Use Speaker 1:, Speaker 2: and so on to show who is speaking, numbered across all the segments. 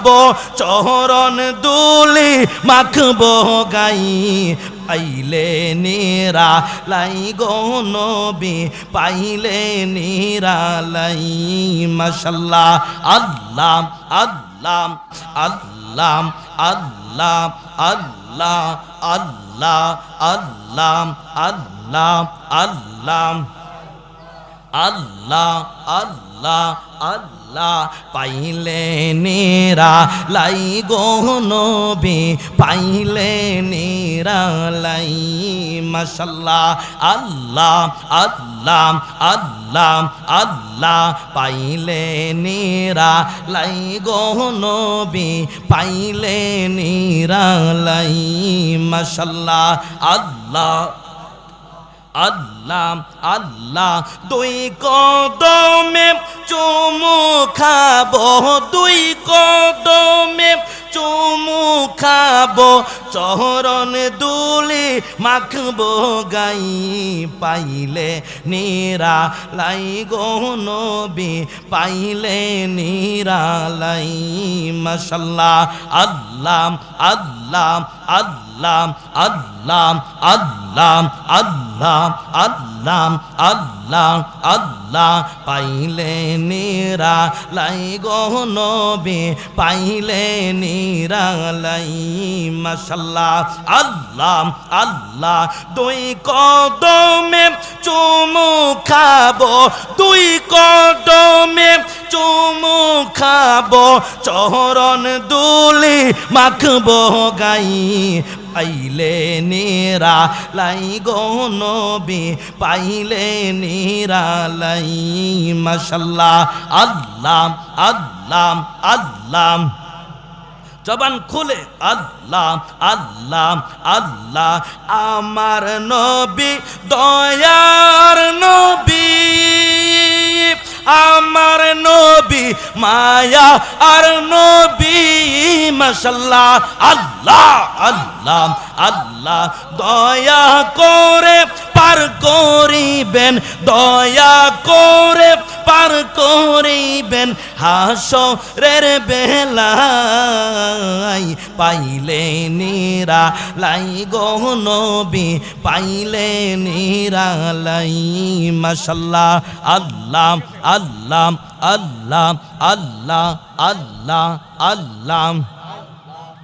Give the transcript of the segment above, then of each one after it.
Speaker 1: খাব চহরণ দুলি মাখবো গাই। পাইলে নিরা লাই গো নবী, পাইলে নিরা লাই। মাশাল্লাহ, আল্লাহ আল্লাহ আল্লাহ আল্লাহ আল্লাহ আল্লাহ আল্লাহ আল্লাহ আল্লাহ। আল্লাহ আল্লাহ আল্লাহ পাইলে নেরা, লাই নবী, পাইলে নেরা, লাই মাশাল্লাহ, আল্লাহ আল্লাহ আল্লাহ আল্লাহ পাইলে নেরা, লাই নবী, পাইলে নেরা, লাই মাশাল্লাহ, আল্লাহ আল্লাহ আল্লাহ, দুই কদমে চুমু খাব, দুই কদমে চুমু খাব, চহরণ দুলি মাখবো, গাই পাইলে নিরা লাই নবী, পাইলে নিরা লাই মাশাল্লাহ, আল্লাহ আল্লাহ আল্লাহ আল্লাহ আল্লাহ আল্লাহ আল্লাহ আল্লাহ আল্লাহ আল্লাহ পাইলে নিরা লাই গো নবী, পাইলে নিরা লাই মাশাল্লাহ, আল্লাহ আল্লাহ দুই কদমে চুমু খাব, দুই কদমে চুমু খাব, চহরণ দুলি মাখবো গাই পাইলে নেরা লাই গো নবী, পাইলে নেরা লাই, মাশাল্লাহ, আল্লাহ আল্লাহ আল্লাহ। জবান খুলে, আল্লাহ আল্লাহ আল্লাহ। আমার নবী, দয়ার নবী। আমার নবী, মায়া আর নবী, মশাল্লাহ, আল্লাহ আল্লাহ। আল্লাহ আল্লাহ, দয়া করে পার করিবেন, দয়া করে পার করিবেন, হাসরের বেলায় পাইলে নিরা লাই নবী, পাইলে নিরা লাই মাশাল্লাহ, আল্লাহ আল্লাহ আল্লাহ আল্লাহ আল্লাহ আল্লাহ।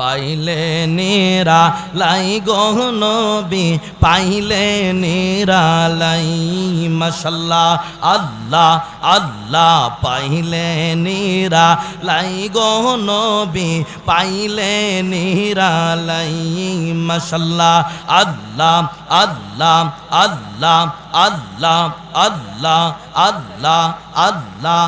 Speaker 1: পাইলে নেরা লাই গহনবি পাইলে নেরা লাই, মশাল্লাহ, আল্লাহ আল্লাহ, পাইলে নেরা লাই গহনবি পাইলে নেরা লাই, মশাল্লাহ, আল্লাহ আল্লাহ আল্লাহ আল্লাহ আল্লাহ আল্লাহ আল্লাহ।